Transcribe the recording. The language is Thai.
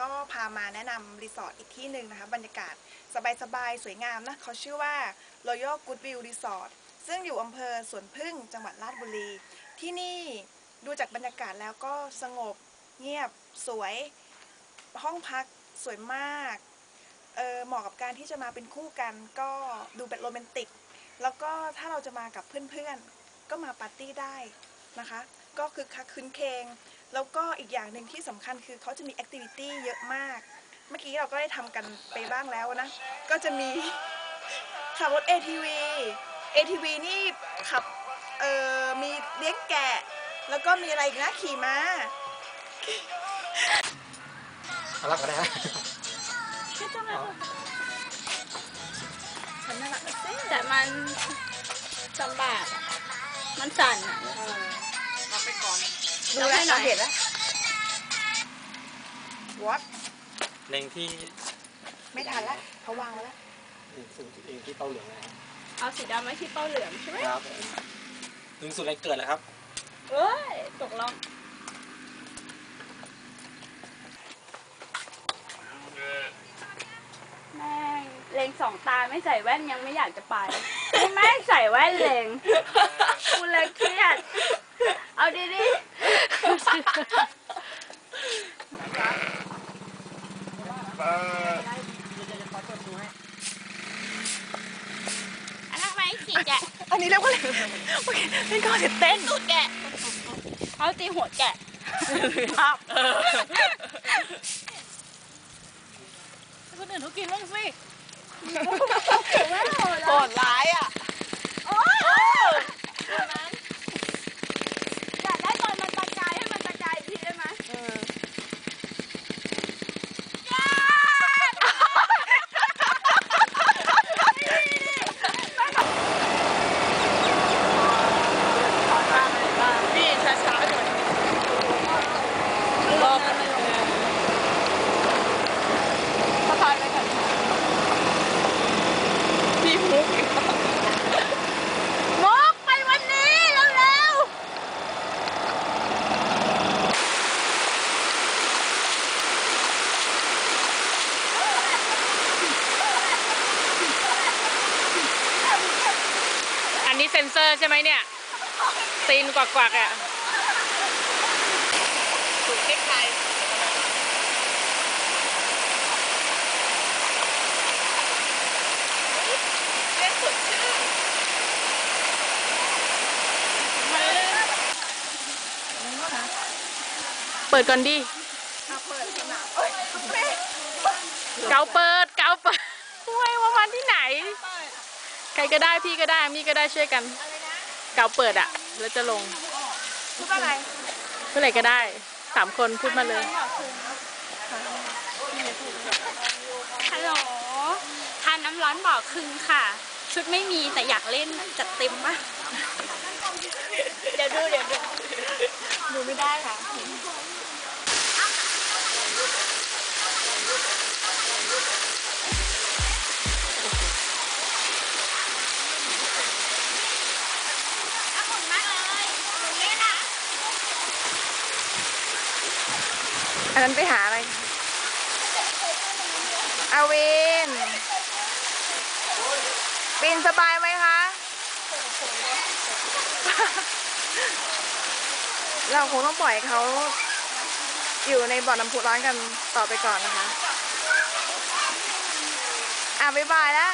ก็พามาแนะนำรีสอร์ทอีกที่หนึ่งนะคะบรรยากาศสบายๆ สวยงามนะเขาชื่อว่า Royal Good View Resort ซึ่งอยู่อำเภอสวนพึ่งจังหวัดราชบุรี ที่นี่ดูจากบรรยากาศแล้วก็สงบเงียบสวย ห้องพักสวยมากเออเหมาะกับการที่จะมาเป็นคู่กันก็ดูเป็นโรแมนติก แล้วก็ถ้าเราจะมากับเพื่อนๆ ก็มาปาร์ตี้ได้นะคะ ก็คือคักคืนเคง แล้วก็อีกอย่างหนึ่งที่สำคัญคือเขาจะมีแอคทิวิตี้เยอะมาก เมื่อกี้เราก็ได้ทำกันไปบ้างแล้วนะ ก็จะมีขับรถ ATV ATV นี่ขับเอ่อมีเลี้ยงแกะ แล้วก็มีอะไรอีกนะขี่ม้าเอาละก็ได้ฮะแต่มันลำบากอะมันสั่นอะ ดูแล้วเราเห็นแล้ว what เล็งที่ไม่ทันละเขาวางไว้แล้วสูงสุดเองที่เป้าเหลืองนะครับเอาสีดำไว้ที่เป้าเหลืองใช่ไหมครับสูงสุดเลยเกิดเลยครับเอ้ยตกลงแม่งเลงสองตาไม่ใส่แว่นยังไม่อยากจะไปนี่แม่งใส่แว่นเลงกูเลยเครียด เอาดีๆ อันนั้นไม่ขี่แกะอันนี้เรียกว่าอะไรโอเคเล่นก่อนเดี๋ยวเต้นตูดแกะเขาตีหัวแกะครับคนอื่นเขากินบ้างสิโหดร้ายอะ อยากได้ตอนมันตะกายให้มันตะกายอีกทีได้ไหมนี่ช้าๆหน่อยรอบมันสะพายไปก่อนพี่มุกมุกไปวันนี้เร็วๆ อันนี้ เซอร์ใช่ไหมเนี่ย ตีนกวักๆอะถูกเล็กไทยเล่นสุดชื่อเปิดก่อนดิเอาเปิดเอ้ยแม่เกาเปิดเกาเปิดห้วยว่ามันที่ไหน ใครก็ได้พี่ก็ได้มี่ก็ได้ช่วยกันเกาเปิดอะ แล้วจะลงพูดว่าอะไรเมื่อไหร่ก็ได้สามคนพูดมาเลยฮัลโหลทานน้ำร้อนบอกคืนค่ะ ชุดไม่มีแต่อยากเล่นจัดเต็มมาก อันนั้นไปหาอะไรอาวินปีนสบายไหมคะ เราคงต้องปล่อยเขาอยู่ในบ่อน้ำพุร้อนกันต่อไปก่อนนะคะ อะบ๊ายบายแล้ว